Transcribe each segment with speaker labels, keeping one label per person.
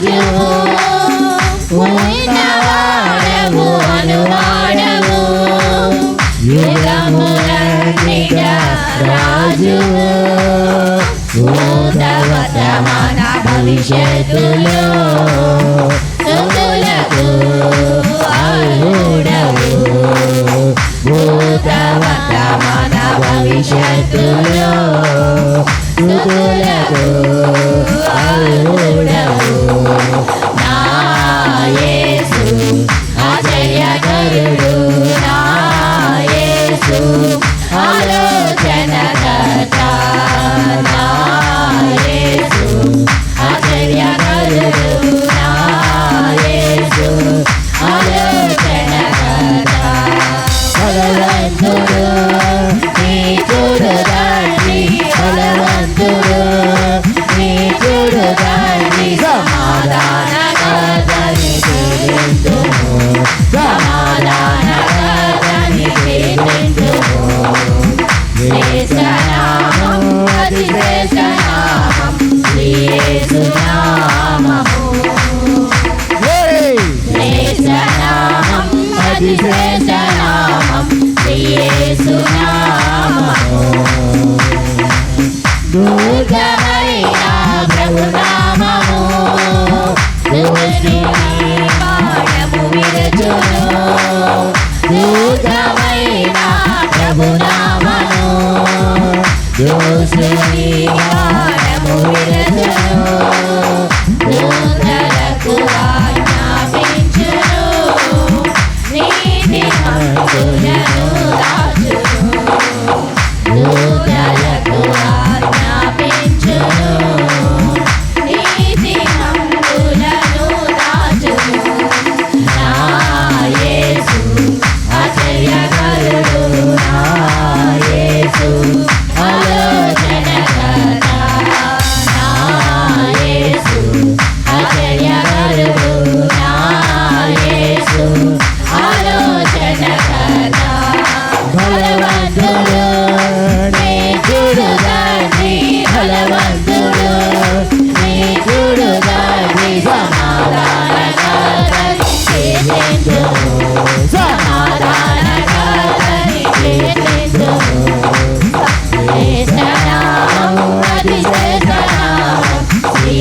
Speaker 1: రాజువు ఉన్నవాడవు అనువాడవు యుగములన్నిగా రాజువు భూతవర్తమాన భవిష్యత్తులో సుతులకు అల్లుడవు దూతమైన ప్రభునామము పాడము విరచును. దూతమైన ప్రభునామను దోషుని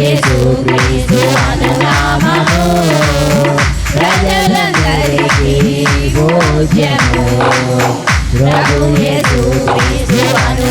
Speaker 1: యేసుక్రీస్తు అను నామము ప్రజలందరికీ భోజ్యము. ప్రభు అను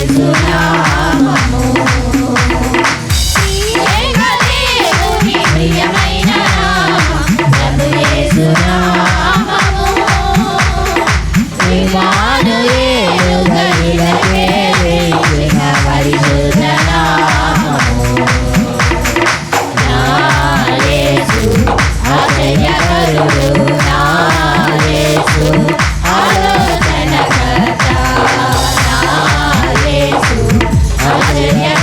Speaker 1: yeah.